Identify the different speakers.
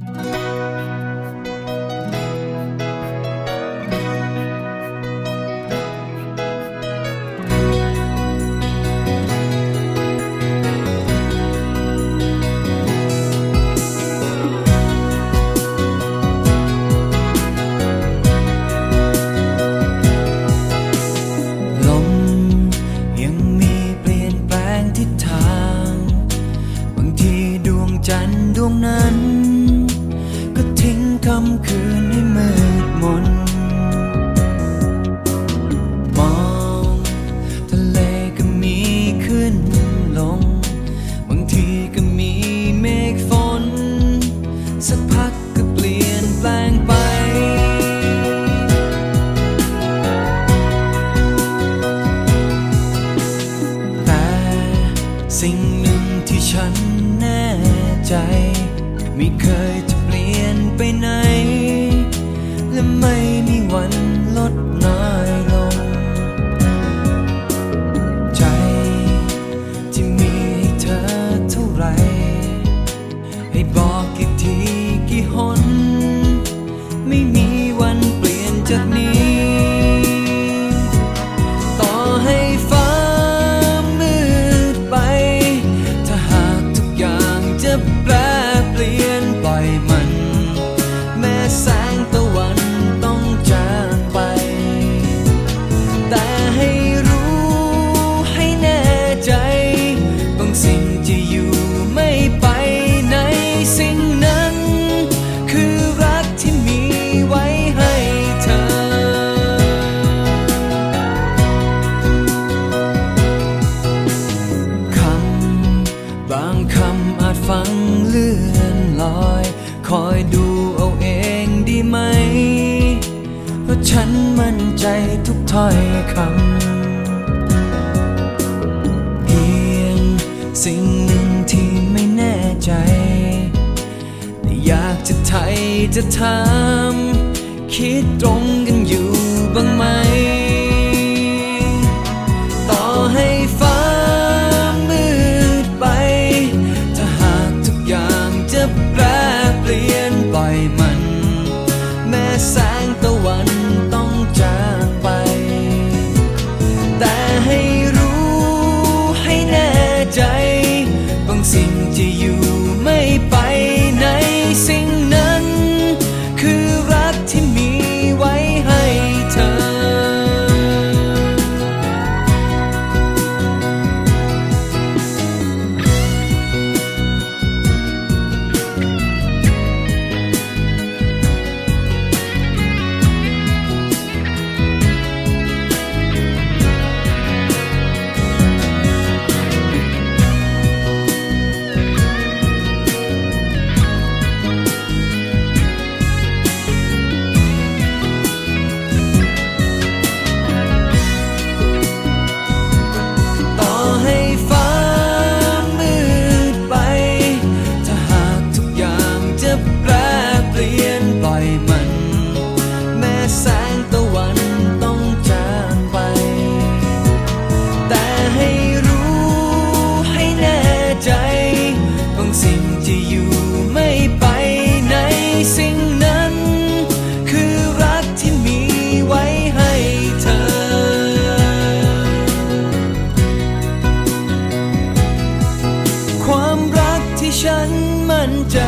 Speaker 1: ล คำคืนให้มืดมน มองทะเลก็มีขึ้นลง บางทีก็มีเมฆฝน สักพักก็เปลี่ยนแปลงไป แต่สิ่งหนึ่งที่ฉันแน่ใจ ไม่เคยจะเปลี่ยนไปไหน และไม่มีวันลดน้อยลง ใจที่มีให้เธอเท่าไร ให้บอก ลี่ยนปล่อยมัน แม้แสงตะวันต้องจางไป แต่ให้รู้ให้ ฉันมั่นใจทุกถ้อยคำ เพียงสิ่งหนึ่งที่ไม่แน่ใจแต่อยากจะไทยจะถาม อยมัน แม้แสงตะวันต้องจางไป แต่ให้รู้ให้แน่ใจ ของสิ่งที่อยู่ไม่ไปไหนสิ่งนั้น คือรักที่มีไว้ให้เธอ ความรักที่ฉันมั่นใจ